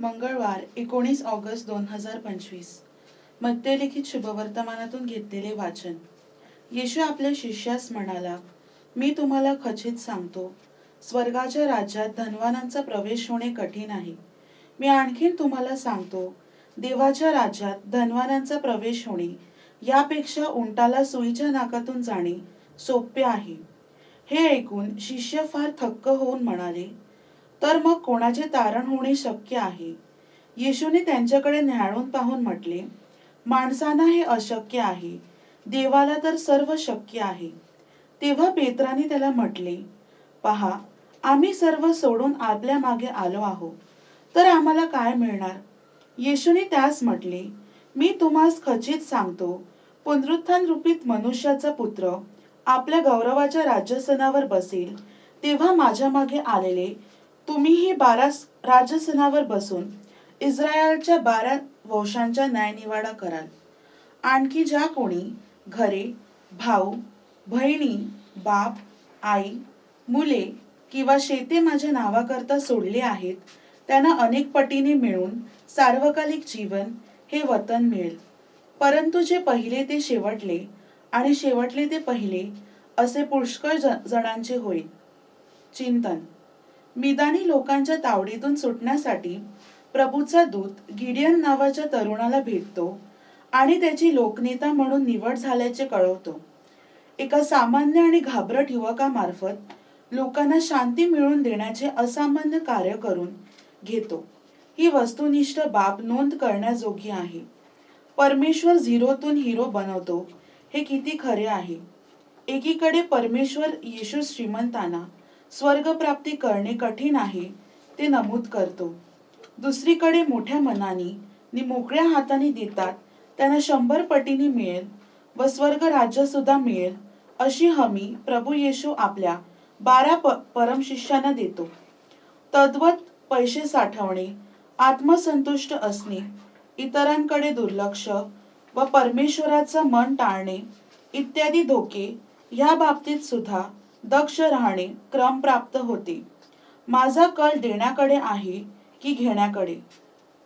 मंगळवार एकोणीस ऑगस्ट दोन हजार पंचवीस. मध्यलिखित शुभवर्तमानातून घेतलेले वाचन. येशू आपल्या शिष्यास म्हणाला मी तुम्हाला खचित सांगतो स्वर्गाच्या राज्यात धनवानांचा प्रवेश होणे कठीण आहे. मी आणखीन तुम्हाला सांगतो देवाच्या राज्यात धनवानांचा प्रवेश होणे यापेक्षा उंटाला सुईच्या नाकातून जाणे सोपे आहे. हे ऐकून शिष्य फार थक्क होऊन म्हणाले तर मग कोणाचे तारण होणे शक्य आहे? येशूने त्यांच्याकडे न्याळून पाहून म्हटले माणसांना हे अशक्य आहे. देवाला तर सर्व शक्य आहे. तेव्हा पेत्राने त्याला म्हटले पहा आम्ही सर्व सोडून आपल्या मागे आलो आहो तर आम्हाला काय मिळणार? येशूने त्यास म्हटले मी तुम्हास खचित सांगतो पुनरुत्थान रूपीत मनुष्याचा पुत्र आपल्या गौरवाच्या राज्यसनावर बसेल तेव्हा माझ्या मागे आलेले तुम्हीही बारा राजसनावर बसून इस्रायलच्या बारा वंशांच्या न्यायनिवाडा कराल. आणखी ज्या कोणी घरे भाऊ बहिणी बाप आई मुले किंवा शेते माझ्या नावाकरता सोडले आहेत त्यांना अनेक पटीने मिळून सार्वकालिक जीवन हे वतन मिळेल. परंतु जे पहिले ते शेवटले आणि शेवटले ते पहिले असे पुष्कळ ज- जणांचे होईल. चिंतन. मिदानी लोकांच्या तावडीतून सुटण्यासाठी प्रभूचा दूत गिडियन नावाच्या तरुणाला भेटतो आणि त्याची लोकनेता म्हणून निवड झाल्याचे कळवतो. एका सामान्य आणि घाबरट युवकामार्फत लोकांना शांती मिळवून देण्याचे असामान्य कार्य करून घेतो. ही वस्तुनिष्ठ बाब नोंद करण्याजोगी आहे. परमेश्वर झिरोतून हिरो बनवतो हे किती खरे आहे. एकीकडे परमेश्वर येशू श्रीमंतांना स्वर्गप्राप्ती करणे कठीण आहे ते नमूद करतो. दुसरीकडे मोठ्या मनाने नि मोकळ्या हाताने देतात त्यांना शंभर पटीने मिळेल व स्वर्ग राज्य सुद्धा मिळेल अशी हमी प्रभू येशू आपल्या बारा प परमशिष्यांना देतो. तद्वत पैसे साठवणे आत्मसंतुष्ट असणे इतरांकडे दुर्लक्ष व परमेश्वराचं मन टाळणे इत्यादी धोके ह्या बाबतीत सुद्धा दक्ष राहणे क्रम प्राप्त होते. माझा कल देण्याकडे आहे की घेण्याकडे?